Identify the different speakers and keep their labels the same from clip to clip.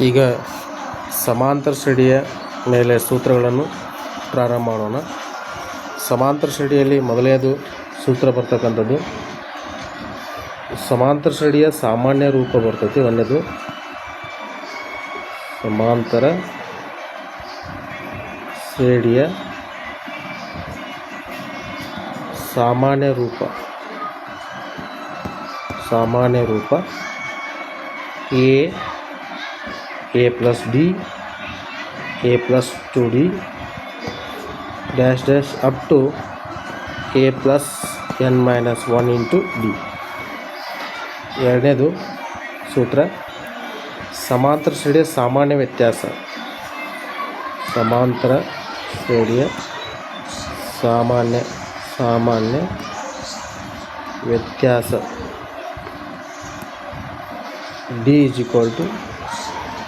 Speaker 1: ಈಗ ಸಮಾಂತರ ಶ್ರೇಣಿಯ ಮೇಲೆ ಸೂತ್ರಗಳನ್ನು ಪ್ರಾರಂಭ ಮಾಡೋಣ. ಸಮಾಂತರ ಶ್ರೇಣಿಯಲ್ಲಿ ಮೊದಲನೇದು ಸೂತ್ರ ಬರ್ತಕ್ಕಂಥದ್ದು. ಸಮಾಂತರ ಶ್ರೇಣಿಯ ಸಾಮಾನ್ಯ ರೂಪ ಬರ್ತೈತಿ. ಒಂದನೇದು ಸಮಾಂತರ ಶ್ರೇಣಿಯ ಸಾಮಾನ್ಯ ರೂಪ. ಸಾಮಾನ್ಯ ರೂಪ A plus D A plus two D dash dash up to A plus N minus one into D ಎರಡನೇದು ಸೂತ್ರ, ಸಮಾಂತರ ಶ್ರೇಣಿಯ ಸಾಮಾನ್ಯ ವ್ಯತ್ಯಾಸ. ಸಮಾಂತರ ಶ್ರೇಣಿಯ ಸಾಮಾನ್ಯ ಸಾಮಾನ್ಯ ವ್ಯತ್ಯಾಸ. D is equal to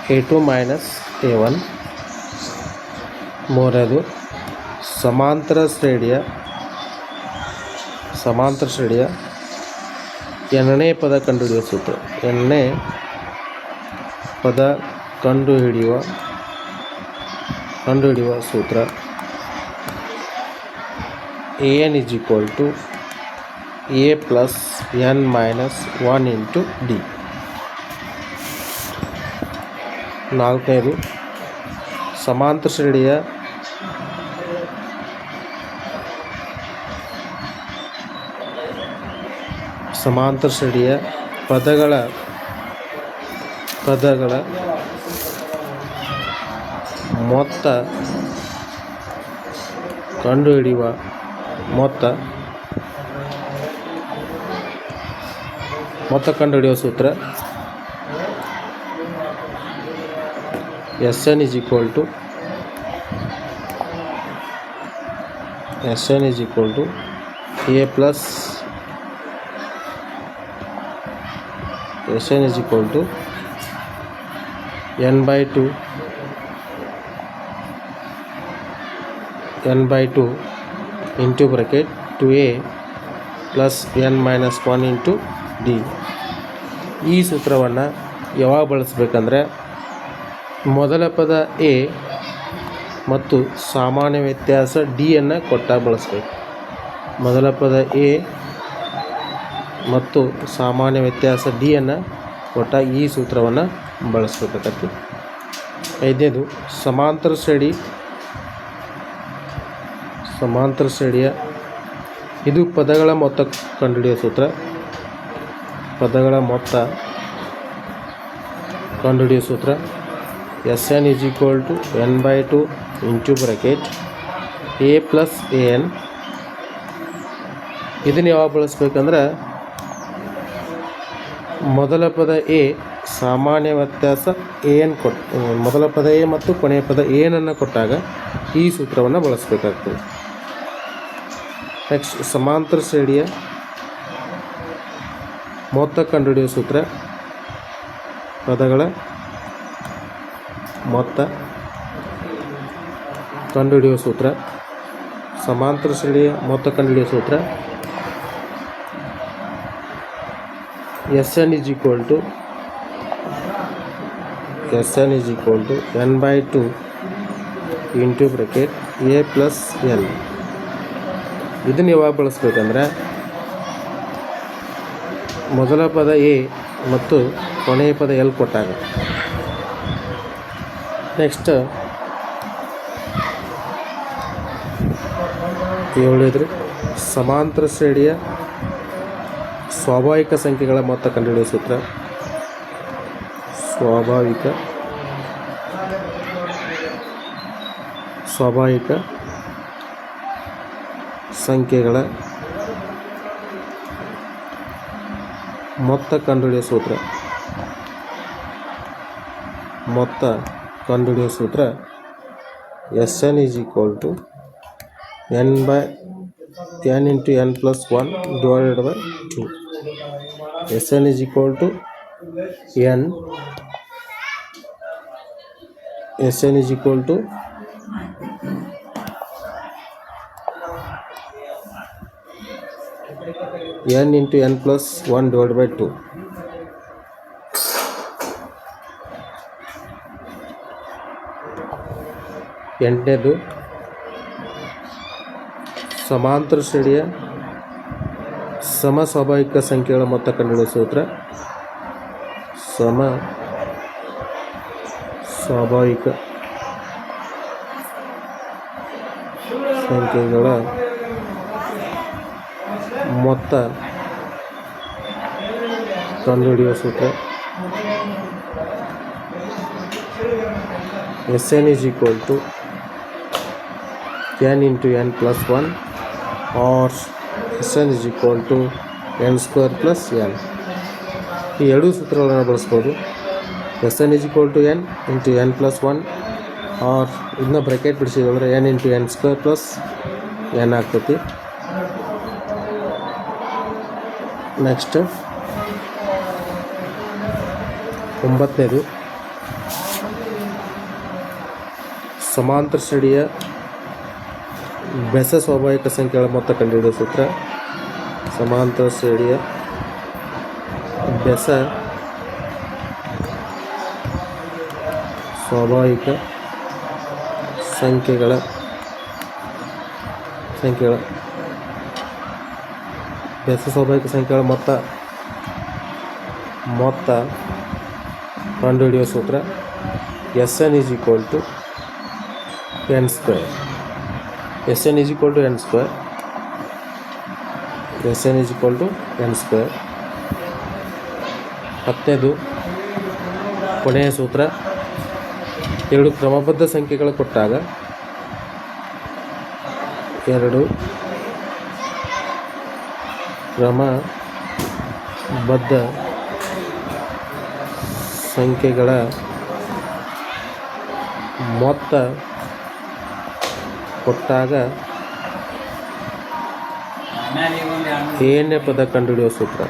Speaker 1: A two minus A one ಮೂರನೇದು, ಸಮಾಂತರ ಶ್ರೇಣಿಯ ಸಮಾಂತರ ಶ್ರೇಣಿಯ ಎರಡನೇ ಪದ ಕಂಡುಹಿಡಿಯುವ ಸೂತ್ರ. ಎರಡನೇ ಪದ ಕಂಡುಹಿಡಿಯುವ ಕಂಡುಹಿಡಿಯುವ ಸೂತ್ರ. A N is equal to A plus N minus one into D ನಾಲ್ಕನೇದು ಸಮಾಂತರ ಶ್ರೇಣಿಯ ಸಮಾಂತರ ಶ್ರೇಣಿಯ ಪದಗಳ ಪದಗಳ ಮೊತ್ತ ಕಂಡುಹಿಡಿಯುವ ಮೊತ್ತ ಮೊತ್ತ ಕಂಡುಹಿಡಿಯುವ ಸೂತ್ರ S N is equal to S N is equal to A plus S N is equal to N by two N by two into bracket two A plus N minus one into D ಈ ಸೂತ್ರವನ್ನು ಯಾವಾಗ ಬಳಸಬೇಕಂದ್ರೆ ಮೊದಲ ಪದ A ಮತ್ತು ಸಾಮಾನ್ಯ ವ್ಯತ್ಯಾಸ ಡಿಯನ್ನು ಕೊಟ್ಟಾಗ ಬಳಸಬೇಕು. ಮೊದಲ ಪದ ಎ ಮತ್ತು ಸಾಮಾನ್ಯ ವ್ಯತ್ಯಾಸ ಡಿಯನ್ನು ಕೊಟ್ಟಾಗ ಈ ಸೂತ್ರವನ್ನು ಬಳಸಬೇಕಾಗತ್ತೆ. ಐದನೇದು, ಸಮಾಂತರ ಶ್ರೇಣಿ. ಸಮಾಂತರ ಶ್ರೇಣಿಯ, ಇದು ಪದಗಳ ಮೊತ್ತ ಕಂಡುಹಿಡಿಯುವ ಸೂತ್ರ. ಪದಗಳ ಮೊತ್ತ ಕಂಡುಹಿಡಿಯುವ ಸೂತ್ರ. S N is equal to N by two into bracket A plus A N ಇದನ್ನು ಯಾವಾಗ ಬಳಸ್ಬೇಕಂದ್ರೆ ಮೊದಲ ಪದ ಎ ಸಾಮಾನ್ಯ ವ್ಯತ್ಯಾಸ ಎನ್ ಕೊಟ್, ಮೊದಲ ಪದ ಎ ಮತ್ತು ಕೊನೆಯ ಪದ ಏನನ್ನು ಕೊಟ್ಟಾಗ ಈ ಸೂತ್ರವನ್ನು ಬಳಸಬೇಕಾಗ್ತದೆ. ನೆಕ್ಸ್ಟ್ ಸಮಾಂತರ ಶ್ರೇಣಿಯ ಮೊತ್ತ ಕಂಡುಹಿಡಿಯುವ ಸೂತ್ರ, ಪದಗಳ ಮೊತ್ತ. ಕಂಡುಹಿಡಿಯುವ ಸೂತ್ರ. ಸಮಾಂತರ ಶ್ರೇಣಿಯ ಮೊತ್ತ ಕಂಡುಹಿಡಿಯುವ ಸೂತ್ರ. S N is equal to S N is equal to N by two into bracket A plus L ಇದನ್ನು ಯಾವಾಗ ಬಳಸ್ಬೇಕಂದ್ರೆ ಮೊದಲ ಪದ ಎ ಮತ್ತು ಕೊನೆಯ ಪದ ಎಲ್ ಕೊಟ್ಟಾಗ. ನೆಕ್ಸ್ಟ್. ಏಳನೇದು ಸಮಾಂತರ ಶ್ರೇಣಿಯ ಸ್ವಾಭಾವಿಕ ಸಂಖ್ಯೆಗಳ ಮೊತ್ತ ಕಂಡುಹಿಡಿಯುವ ಸೂತ್ರ. ಸ್ವಾಭಾವಿಕ. ಸ್ವಾಭಾವಿಕ ಸಂಖ್ಯೆಗಳ ಮೊತ್ತ ಕಂಡುಹಿಡಿಯುವ ಸೂತ್ರ. ಮೊತ್ತ ಕಂಡುಹಿಡಿಯುವ ಸೂತ್ರ S n is equal to n by n into n plus one divided by two S n is equal to n S n is equal to n into n plus 1 divided by 2 ಎಂಟನೇದು ಸಮಾಂತರ ಶ್ರೇಣಿಯ ಸಮ ಸ್ವಾಭಾವಿಕ ಸಂಖ್ಯೆಗಳ ಮೊತ್ತ ಕಂಡುಹಿಡಿಯುವ ಸೂತ್ರ ಸಮ ಸ್ವಾಭಾವಿಕ ಸಂಖ್ಯೆಗಳ ಮೊತ್ತ ಕಂಡುಹಿಡಿಯುವ ಸೂತ್ರ. S N is equal to N into N plus one, or S N equal to N square plus N. ಈ ಎರಡೂ ಸೂತ್ರಗಳನ್ನು ಬಳಸ್ಬೋದು. S N is equal to N into N plus one or ಇದನ್ನ bracket ಬಿಡಿಸಿದ್ರೆ N into N square plus N ಆಗ್ತೈತಿ. Next ಒಂಬತ್ತನೇದು. ಸಮಾಂತರ ಶ್ರೇಣಿಯ ಬೆಸ ಸ್ವಾಭಾವಿಕ ಸಂಖ್ಯೆಗಳ ಮೊತ್ತ ಕಂಡುಹಿಡಿಯುವ ಸೂತ್ರ. ಸಮಾಂತರ ಶ್ರೇಣಿಯ ಬೆಸ ಸ್ವಾಭಾವಿಕ ಸಂಖ್ಯೆಗಳ ಸಂಖ್ಯೆಗಳ ಬೆಸ ಸ್ವಾಭಾವಿಕ ಸಂಖ್ಯೆಗಳ ಮೊತ್ತ ಮೊತ್ತ ಕಂಡುಹಿಡಿಯುವ ಸೂತ್ರ. S N is equal to N square S N is equal to N square S N is equal to N square ಹತ್ತನೇದು ಕೊನೆಯ ಸೂತ್ರ. ಎರಡು ಕ್ರಮಬದ್ಧ ಸಂಖ್ಯೆಗಳು ಕೊಟ್ಟಾಗ ಎರಡು ಕ್ರಮಬದ್ಧ ಸಂಖ್ಯೆಗಳ ಮೊತ್ತ ಕೊಟ್ಟಾಗ ಏನೇ ಪದ ಕಂಡುಹಿಡಿಯೋ ಸೂತ್ರ.